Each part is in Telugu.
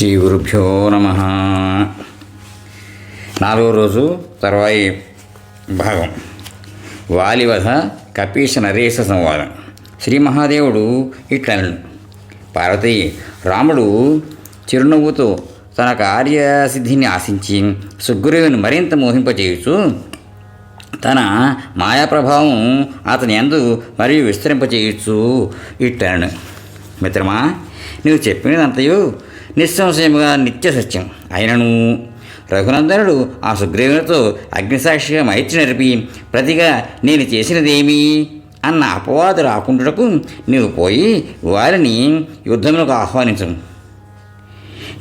శ్రీ గురుభ్యో నమ. నాలుగో రోజు తర్వాయి భాగం. వాలివధ కపీశ నరేశ సంవాదం. శ్రీ మహాదేవుడు ఇట్లనడు పార్వతి రాముడు చిరునవ్వుతో తన కార్యసిద్ధిని ఆశించి సుగ్రీవుని మరింత మోహింపచేయుచు తన మాయా ప్రభావం అతని ఎందు మరియు విస్తరింపచేయచ్చు ఇట్టాను మిత్రమా నువ్వు చెప్పినదంతయు నిస్సంశయముగా నిత్య సత్యం అయినను. రఘునందనుడు ఆ సుగ్రీవునితో అగ్నిసాక్షిగా మైత్రి నడిపి ప్రతిగా నేను చేసినదేమి అన్న అపవాదు రాకుండాకు నీవు పోయి వారిని యుద్ధములకు ఆహ్వానించను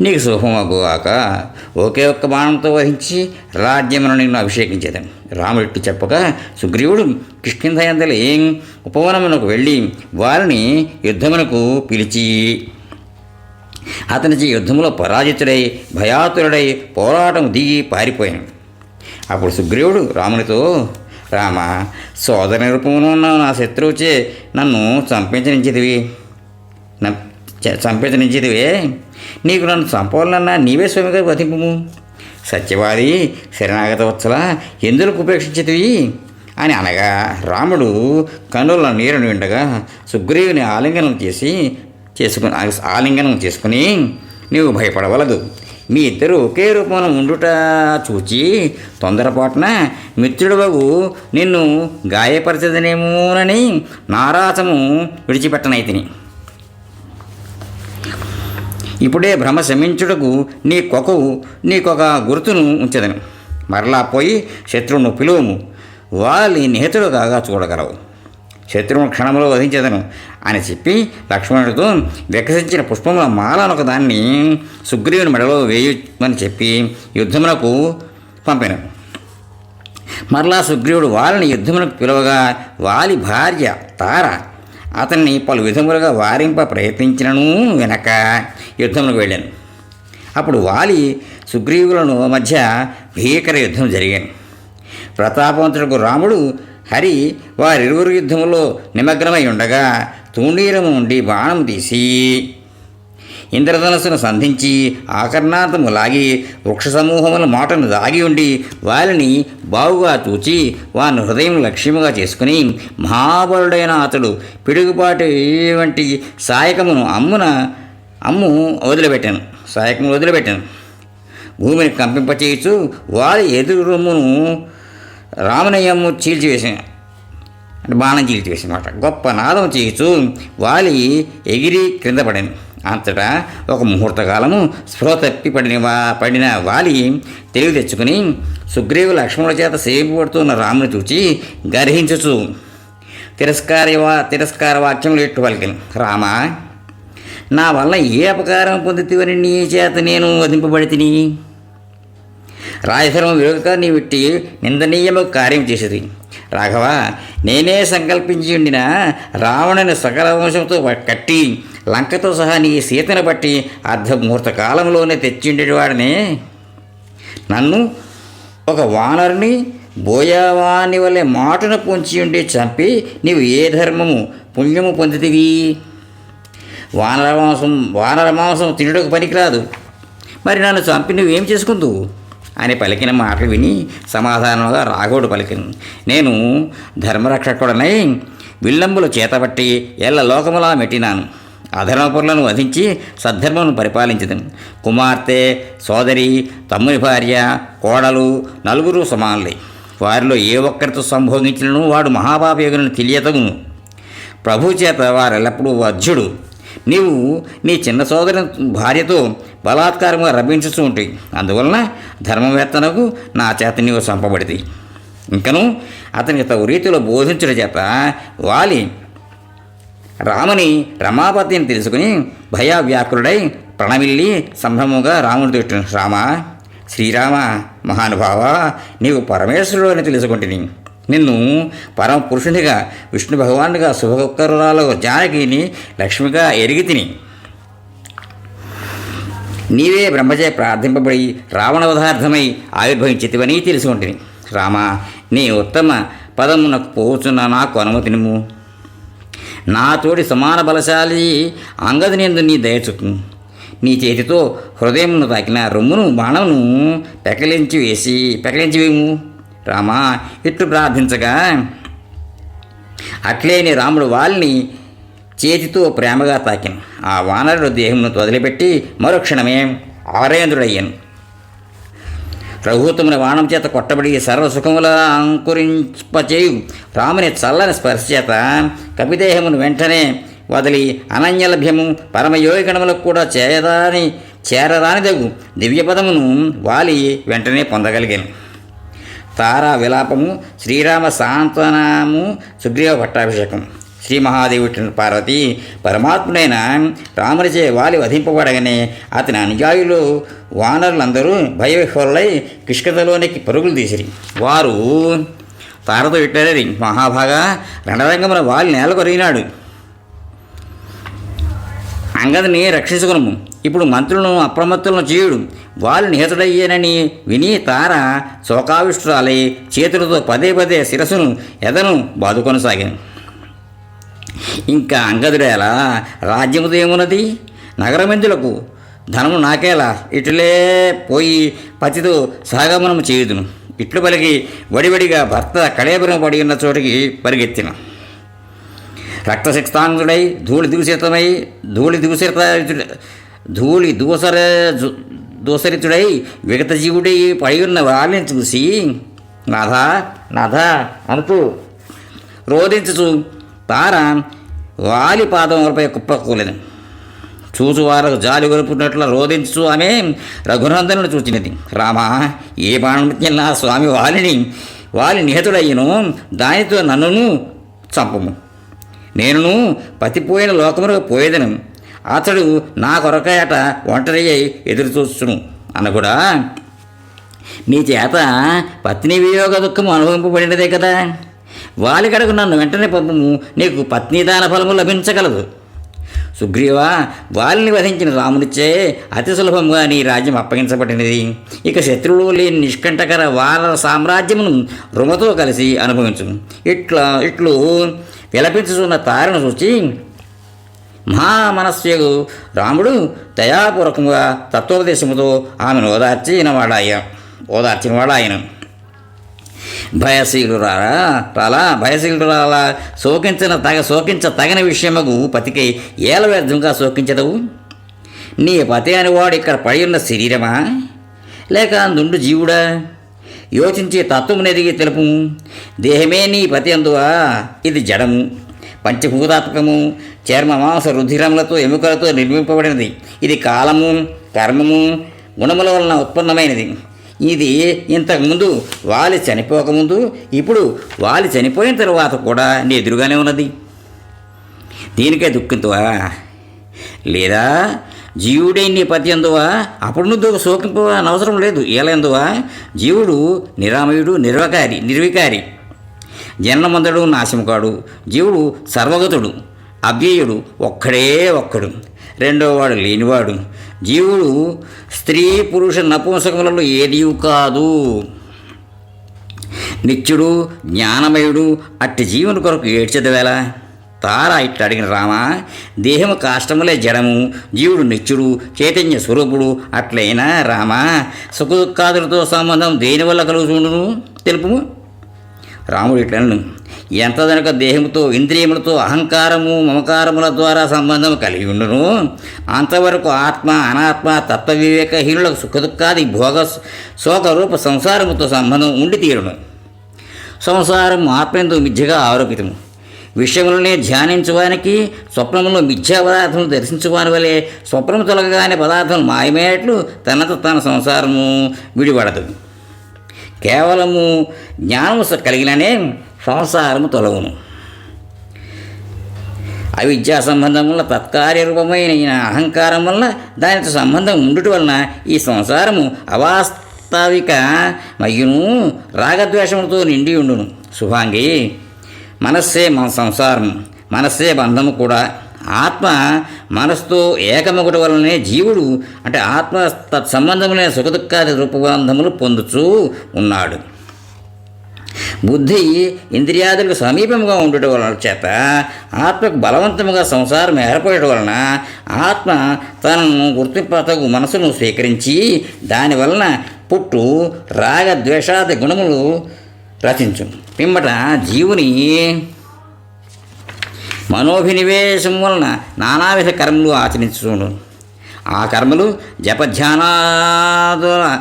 నీకు శుభమగుగాక ఒకే ఒక్క బాణంతో వహించి రాజ్యమును నిన్ను అభిషేకించేదాను రాముడిట్టు చెప్పగా సుగ్రీవుడు ఏం ఉపవనమునకు వెళ్ళి వారిని యుద్ధమునకు పిలిచి అతనిచి యుద్ధంలో పరాజితుడై భయాతురుడై పోరాటం దిగి పారిపోయాను. అప్పుడు సుగ్రీవుడు రామునితో రామ సోదర రూపంలో ఉన్న నా శత్రువుచే నన్ను చంపించనించిదివి న- చంపించనించిదివే నీకు నన్ను చంపాలన్నా నీవే స్వామిగా బతింపు సత్యవాది శరణాగత వత్సల ఎందుకు ఉపేక్షించితివి అని అనగా రాముడు కన్నుల నీరుని ఉండగా సుగ్రీవుని ఆలింగనం చేసి చేసుకుని ఆలింగనం చేసుకుని నీవు భయపడవలదు. మీ ఇద్దరు ఒకే రూపంలో ఉండుట చూచి తొందరపాటున మిత్రుడు నిన్ను గాయపరచదనేమోనని నారాసము విడిచిపెట్టనైతిని. ఇప్పుడే భ్రమ శమించుటకు నీ కొకవు నీకొక గుర్తును ఉంచదను. మరలా పోయి శత్రువును పిలువము. వాళ్ళి నిహితుడు కాగా చూడగలవు. శత్రువును క్షణంలో వధించదను. అని చెప్పి లక్ష్మణుడితో వికసించిన పుష్పముల మాలను ఒక దాన్ని సుగ్రీవుని మెడలో వేయమని చెప్పి యుద్ధమునకు పంపాను. మరలా సుగ్రీవుడు వాలిని యుద్ధమునకు పిలవగా వాలి భార్య తార అతన్ని పలు విధములుగా వారింప ప్రయత్నించినను వెనక యుద్ధములకు వెళ్ళాను. అప్పుడు వాలి సుగ్రీవులను మధ్య భీకర యుద్ధం జరిగాను. ప్రతాపవంతుడు రాముడు హరి వారిరువురు యుద్ధములో నిమగ్నమై ఉండగా తూణీరము నుండి బాణం తీసి ఇంద్రధనస్సును సంధించి ఆకర్ణాంతము లాగి వృక్ష సమూహముల మాటను దాగి ఉండి వారిని బావుగా తూచి వారిని హృదయం లక్ష్యముగా చేసుకుని మహాబలుడైన అతడు పిడుగుపాటి వంటి సాయకమును అమ్మున అమ్ము వదిలిపెట్టాను సాయకము వదిలిపెట్టాను. భూమిని కంపింపచేయచ్చు వారి ఎదురు రొమ్మును రామనయ్యమ్ము చీల్చివేసిన అంటే బాణం చీల్చివేసినమాట గొప్ప నాదం చేయొచ్చు వాలి ఎగిరి క్రింద పడింది. అంతటా ఒక ముహూర్త కాలము స్పృహ తప్పి పడిన వా పడిన వాలి తెలివి తెచ్చుకుని సుగ్రీవు లక్ష్మణుల చేత సేపడుతున్న రాముని చూచి గర్హించుచు తిరస్కార తిరస్కార వాక్యములు ఎట్టు పలికిన రామా నా వల్ల ఏ అపకారం పొందుతీవని నీ చేత నేను వధింపబడితిని? రాయధర్మ రాయధర్మం నీవిట్టి నిందనీయము కార్యం చేసేది. రాఘవ నేనే సంకల్పించి ఉండిన రావణుని సకల వంశంతో కట్టి లంకతో సహా నీ సీతను బట్టి అర్ధ ముహూర్త కాలంలోనే తెచ్చిండేవాడిని నన్ను ఒక వానరుని బోయావాని వలె మాటను పొంచి ఉండి చంపి నీవు ఏ ధర్మము పుణ్యము పొందితివి? వానర మాంసం వానర మాంసం తినడానికి పనికిరాదు. మరి నన్ను చంపి నువ్వేం చేసుకుందువు? అని పలికిన మాటలు విని సమాధానంగా రాఘవుడు పలికింది. నేను ధర్మరక్షకుడనై విల్లంబులు చేతబట్టి ఎల్ల లోకములా మెట్టినాను. అధర్మపురులను వధించి సద్ధర్మను పరిపాలించదను. కుమార్తె సోదరి తమ్ముని భార్య కోడలు నలుగురు సమానులే. వారిలో ఏ ఒక్కరితో సంభోగించినను వాడు మహాపాపయోగులను తెలియతము ప్రభు చేత వారెల్లప్పుడూ వధ్యుడు. నీవు నీ చిన్న సోదరి భార్యతో బలాత్కారంగా రభించుతూ ఉంటాయి. అందువలన ధర్మవేత్తనకు నా చేత నీవు చంపబడిది ఇంకను అతనికి తగు రీతిలో బోధించడం చేత వాలి. రాముని రమాపతిని తెలుసుకుని భయావ్యాకులుడై ప్రణమిల్లి సంభ్రమంగా రాముని తిట్టిన రామ శ్రీరామ మహానుభావ నీవు పరమేశ్వరుడు అని తెలుసుకుంటుని. నిన్ను పరమ పురుషునిగా విష్ణు భగవానుగా శుభకరురాలు జానకిని లక్ష్మిగా ఎరిగి తిని నీవే బ్రహ్మచే ప్రార్థింపబడి రావణవధార్థమై ఆవిర్భవించితివని తెలుసుకుంటుని. రామ నీ ఉత్తమ పదమునకు పోచున్న నాకు అనుమతినిము నా తోడి సమాన బలశాలి అంగదినేందు నీ దయచుకు నీ చేతితో హృదయమును తాకిన రొమ్మును బాణమును పెకలించి వేసి పెకలించి వేము రామా ఇట్లు ప్రార్థించగా అట్లేని రాముడు వాళ్ళని చేతితో ప్రేమగా తాకిన ఆ వానరుడు దేహమును వదిలిపెట్టి మరుక్షణమే ఆరేంద్రుడయ్యను. రఘుతముని వాణం చేత కొట్టబడి సర్వసుఖముల అంకురింపచేయు. రాముని చల్లని స్పర్శ చేత కపిదేహమును వెంటనే వదిలి అనన్యలభ్యము పరమయోగిగణములకు కూడా చేయదాని చేరరానిదగు దివ్యపదమును వాలి వెంటనే పొందగలిగాను. తారా విలాపము శ్రీరామ సాంతనాము సుగ్రీవ పట్టాభిషేకం శ్రీ మహాదేవి పార్వతి పరమాత్ముడైన రామునిచే వాలి వధింపబడగానే అతని అనుయాయులు వానరులందరూ భయవిహ్వరులై కిష్కతలోనికి పరుగులు తీసిరి. వారు తారతో ఇట్టారు మహాభాగా రణరంగమున వాలి నేల కొరిగినాడు. అంగదిని రక్షించుకును ఇప్పుడు మంత్రులను అప్రమత్తులను చేయుడు. వాళ్ళు నిహతుడయ్యేనని విని తార శోకావిష్టురాలై చేతులతో పదే పదే శిరస్సును ఎదను బాదుకొనసాగాను. ఇంకా అంగదుడేలా రాజ్యముదేమున్నది నగరమెందులకు ధనము నాకేలా? ఇటులే పోయి పతితో సాగమనము చేయుదును. ఇట్లు పలికి వడివడిగా భర్త కళేబరం పడి ఉన్న చోటికి పరిగెత్తిన. రక్తశక్తాంగుడై ధూళి దూషితమై ధూళి దూషిత ధూళి దూసర దూసరితుడై విగత జీవుడై పడి ఉన్న వాళ్ళని చూసి నాథ నాథ అంటూ రోధించుచు తారా వాలి పాదములపై కుప్పకూలేదు చూచువారకు జాలి గొలుపున్నట్లు రోధించు ఆమె రఘునందనుడు చూచినది. రామా ఏ బాణముత్యం నా స్వామి వాలిని వాలి నిహతుడయ్యను దానితో నన్నును చంపము. నేనును పతిపోయిన లోకమునకు పోయేదను. అతడు నా కొరకయట ఒంటరి అయి ఎదురు చూస్తును అనకూడా నీ చేత పత్ని వియోగ దుఃఖం అనుభవింపబడినదే కదా. వాలికడకు నన్ను వెంటనే పంపము. నీకు పత్నీదాన ఫలము లభించగలదు. సుగ్రీవ వాలిని వధించిన రామునిచ్చే అతి సులభంగా నీ రాజ్యం అప్పగించబడినది. ఇక శత్రువులు లేని నిష్కంటకర వాల సామ్రాజ్యమును రుమతో కలిసి అనుభవించు ఇట్లా ఇట్లు విలపించుతున్న తారను చూచి మహామనస్సు రాముడు దయాపూర్వకంగా తత్వోపదేశముతో ఆమెను ఓదార్చినవాడాయ ఓదార్చినవాడాయను. ఓదార్చిన భయశీలురారా? రాలా భయశీలురాలా? శోకించిన తగ శోకించ తగిన విషయమగు పతికి ఏల వ్యర్థంగా శోకించదవు? నీ పతి అనేవాడు ఇక్కడ పడి ఉన్న శరీరమా? లేక అందుండు జీవుడా? యోచించే తత్వము నెరిగి తెలుపు. దేహమే నీ పతి అందువా? ఇది జడము. పంచభూతాత్మకము. చర్మ మాంస రుధిరములతో ఎముకలతో నిర్మింపబడినది. ఇది కాలము కర్మము గుణముల వలన ఉత్పన్నమైనది. ఇది ఇంతకుముందు వాలి చనిపోకముందు ఇప్పుడు వాలి చనిపోయిన తర్వాత కూడా నీ ఎదురుగానే ఉన్నది. దీనికే దుఃఖింతువా? లేదా జీవుడే నీ పతి ఎందువా? అప్పుడు నువ్వు శోకింపు అవసరం లేదు. ఏలందువా జీవుడు నిరామయుడు నిర్వకారి నిర్వికారి. జన్మమందుడు నాశముకాడు జీవుడు సర్వగతుడు అవ్యయుడు ఒక్కడే ఒక్కడు. రెండోవాడు లేనివాడు. జీవుడు స్త్రీ పురుష నపుంసకములలో ఏదీ కాదు. నిత్యుడు జ్ఞానమయుడు అట్టి జీవుని కొరకు ఏడ్చదవేళ తార ఇట్లా అడిగిన రామ దేహము కాష్టములే జడము జీవుడు నిత్యుడు చైతన్య స్వరూపుడు అట్లయినా రామ సుఖదుఖాదులతో సంబంధం దేనివల్ల కలుగుతుండును తెలుపు రాముడు ఇట్లను ఎంత దనక దేహముతో ఇంద్రియములతో అహంకారము మమకారముల ద్వారా సంబంధం కలిగి ఉండును? అంతవరకు ఆత్మ అనాత్మ తత్వ వివేకహీనులకు సుఖదుఖాది భోగ శోకరూప సంసారముతో సంబంధం ఉండి తీరును. సంసారం ఆత్మేందు మిథ్యగా ఆరోపితము విషయములనే ధ్యానించువానికి స్వప్నములో మిథ్యా పదార్థములు దర్శించువాని వలె స్వప్నము తొలగగానే పదార్థములు మాయమయ్యేట్లు తనతో తన సంసారము విడిపడదు. కేవలము జ్ఞానము కలిగిననే సంసారము తొలగును. అవిద్యా సంబంధం వల్ల తత్కార్య రూపమైన అహంకారం వల్ల దానితో సంబంధం ఉండుట వలన ఈ సంసారము అవాస్తవిక మయ్యును రాగద్వేషములతో నిండి ఉండును. శుభాంగి మనస్సే మన సంసారం మనస్సే బంధము కూడా. ఆత్మ మనస్సుతో ఏకమొకటి వలనే జీవుడు అంటే ఆత్మ తత్సంబంధములైన సుఖదుఖాది రూపబంధములు పొందుచూ ఉన్నాడు. బుద్ధి ఇంద్రియాదులకు సమీపంగా ఉండటం వలన చేత ఆత్మకు బలవంతముగా సంసారం ఏర్పడటం వలన ఆత్మ తనను గుర్తింపతగు మనసును స్వీకరించి దాని వలన పుట్టు రాగ ద్వేషాది గుణములు రచించు పిమ్మట జీవుని మనోభినివేశం వలన నానావిధ కర్మలు ఆచరించును ఆ కర్మలు జపధ్యానాదుల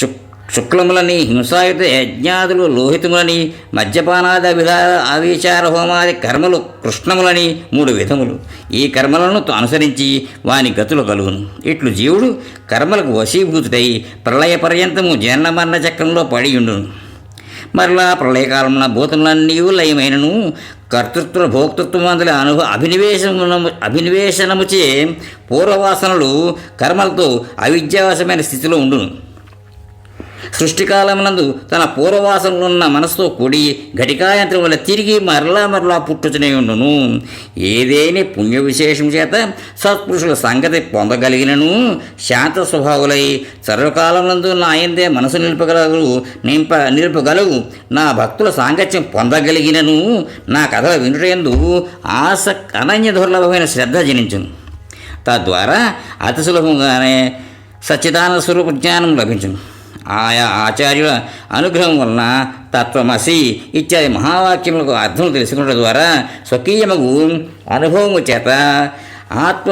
శుక్ శుక్లములని హింసాయుత యజ్ఞాదులు లోహితములని మద్యపానాది విధా అవిచార హోమాది కర్మలు కృష్ణములని మూడు విధములు. ఈ కర్మలను అనుసరించి వాని గతులు కలుగును. ఇట్లు జీవుడు కర్మలకు వశీభూతుడై ప్రళయ పర్యంతము జనన చక్రంలో పడి ఉండును మరలా ప్రళయకాలమున భూతములన్నీ లయమైనను కర్తృత్వ భోక్తృత్వమందుల అనుభవ అభినివేశము అభినివేశనముచే పూర్వవాసనలు కర్మలతో అవిద్యావశమైన స్థితిలో ఉండును. సృష్టికాలమునందు తన పూర్వవాసనలున్న మనసుతో కూడి ఘటికాయంత్రం వల్ల తిరిగి మరలా మరలా పుట్టుచునే ఉండును. ఏదేని పుణ్య విశేషం చేత సత్పురుషుల సంగతి పొందగలిగినను శాంత స్వభావులై సర్వకాలమునందు నాయందే మనసు నిలుపగలగు నింప నిలుపగలవు నా భక్తుల సాంగత్యం పొందగలిగినను నా కథల వినుటయందు ఆసక్ అనన్య దుర్లభమైన శ్రద్ధ జనించును. తద్వారా అతి సులభంగానే సచ్చిదాన స్వరూప జ్ఞానం లభించును. ఆయా ఆచార్యుల అనుగ్రహం వలన తత్వమసి ఇత్యాది మహావాక్యములకు అర్థం తెలుసుకున్నట ద్వారా స్వకీయమగు అనుభవము చేత ఆత్మ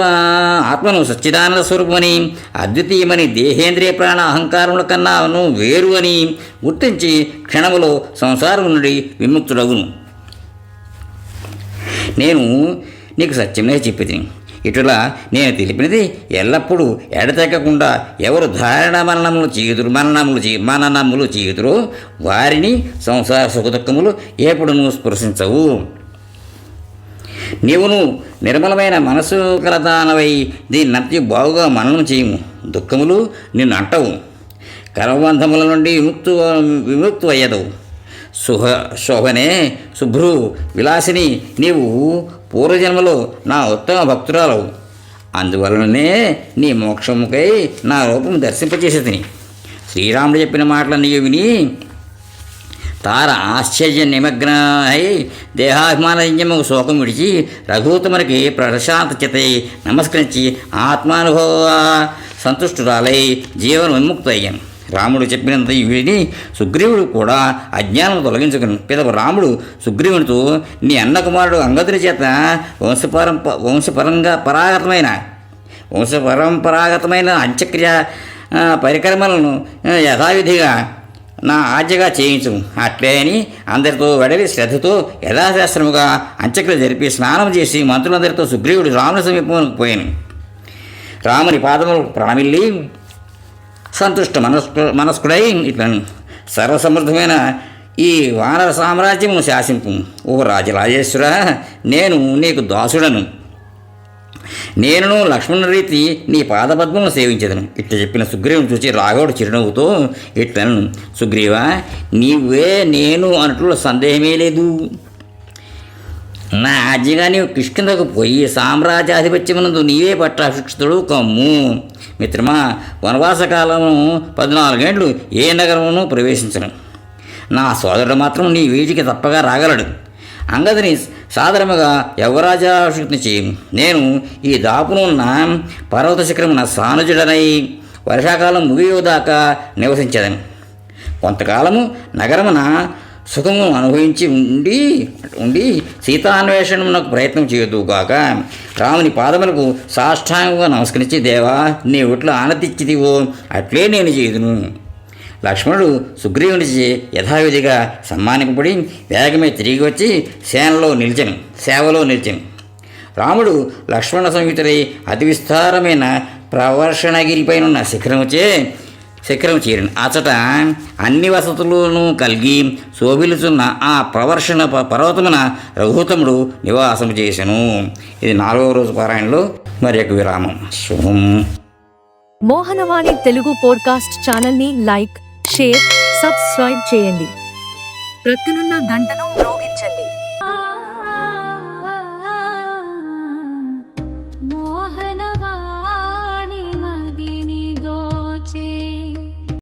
ఆత్మను సచ్చిదానంద స్వరూపమని అద్వితీయమని దేహేంద్రియ ప్రాణ అహంకారముల కన్నాను వేరు అని గుర్తించి క్షణములో సంసారం నుండి విముక్తుడగును. నేను నీకు సత్యమే చెప్పేది ఇటులా నేను తెలిపినది ఎల్లప్పుడూ ఎడతెక్కకుండా ఎవరు ధారణ మరణములు చేయుదురు మరణములు చే మననములు చేయుదురో వారిని సంసార సుఖదుఖములు ఎప్పుడునూ స్పృశించవు. నీవును నిర్మలమైన మనసు కలదానవై దీన్నంతి బాగుగా మననం చేయము. దుఃఖములు నిన్ను అంటవు. కర్మబంధముల నుండి విముక్తు విముక్తు అయ్యదవు శుభ శోభనే శుభ్రు విలాసిని నీవు పూర్వజన్మలో నా ఉత్తమ భక్తురాలవు. అందువలననే నీ మోక్షముకై నా రూపం దర్శింపచేసేదిని శ్రీరాముడు చెప్పిన మాటలన్నీ విని తార ఆశ్చర్య నిమగ్న అయి దేహాభిమానజన్యము శోకం విడిచి రఘుతమునికి ప్రశాంత చితై నమస్కరించి ఆత్మానుభవ సంతుష్టురాలై జీవన విముక్త అయ్యాను రాముడు చెప్పినంత విని సుగ్రీవుడు కూడా అజ్ఞానం తొలగించుకును పిదవ రాముడు సుగ్రీవునితో నీ అన్న కుమారుడు చేత వంశపరంప వంశపరంగా పరాగతమైన వంశపరంపరాగతమైన అంత్యక్రియ పరికరమలను పరికర్మలను యథావిధిగా నా ఆజ్ఞగా చేయించు. అట్లే అని అందరితో వెడలి శ్రద్ధతో యథాశాస్త్రముగా అంత్యక్రియ జరిపి స్నానం చేసి మంత్రులందరితో సుగ్రీవుడు రాముని సమీపంలోకి పోయాను. రాముని పాదములు ప్రాణమిల్లి సంతుష్ట మనస్కు మనస్కుడై ఇట్లా సర్వసమృద్ధమైన ఈ వానర సామ్రాజ్యము శాసింపు. ఓ రాజరాజేశ్వర నేను నీకు దాసుడను. నేనును లక్ష్మణ రీతి నీ పాదపద్మను సేవించదను. ఇట్లా చెప్పిన సుగ్రీవుని చూసి రాఘవుడు చిరునవ్వుతో ఇట్లను సుగ్రీవ నీవే నేను అన్నట్లు సందేహమే లేదు. నా ఆజ్ఞగా నీవు కిష్కిందకు పోయి సామ్రాజ్యాధిపత్యమునందు నీవే పట్టాభిక్షితుడు కమ్ము. మిత్రమా వనవాస కాలము పద్నాలుగేండ్లు ఏ నగరమును ప్రవేశించను. నా సోదరుడు మాత్రం నీ వీధికి తప్పగా రాగలడు. అంగదిని సాధారణముగా యవరాజాభిషిక్తిని చేయి నేను ఈ దాపునున్న పర్వత శిఖరమున సానుజుడనై వర్షాకాలం ముగియోదాకా నివసించదని. కొంతకాలము నగరమున సుఖము అనుభవించి ఉండి ఉండి సీతాన్వేషణమునకు ప్రయత్నం చేయదుగాక రాముని పాదములకు సాష్టాంగంగా నమస్కరించి దేవా నీ ఒట్లో ఆనతిచ్చిదివో అట్లే నేను చేదును లక్ష్మణుడు సుగ్రీవునిచే యథావిధిగా సన్మానింపబడి వేగమే తిరిగి వచ్చి సేనలో నిలిచెను సేవలో నిలిచెను. రాముడు లక్ష్మణ సంయుతుడై అతి విస్తారమైన ప్రవర్షణగిరిపైనున్న శిఖరముచే శిఖరం చేరిన. అచట అన్ని వసతులను కలిగి శోభిలుచున్న ఆ ప్రవర్షణ పర్వతమున రఘుతముడు నివాసం చేసెను. ఇది నాలుగవ రోజు పారాయణలో మరి యొక్క విరామం. శుభం. మోహనవాణి తెలుగు పోడ్కాస్ట్ ఛానల్ని లైక్ షేర్ సబ్స్క్రైబ్ చేయండి. ప్రక్కనున్న గంటను మ్రోగించండి.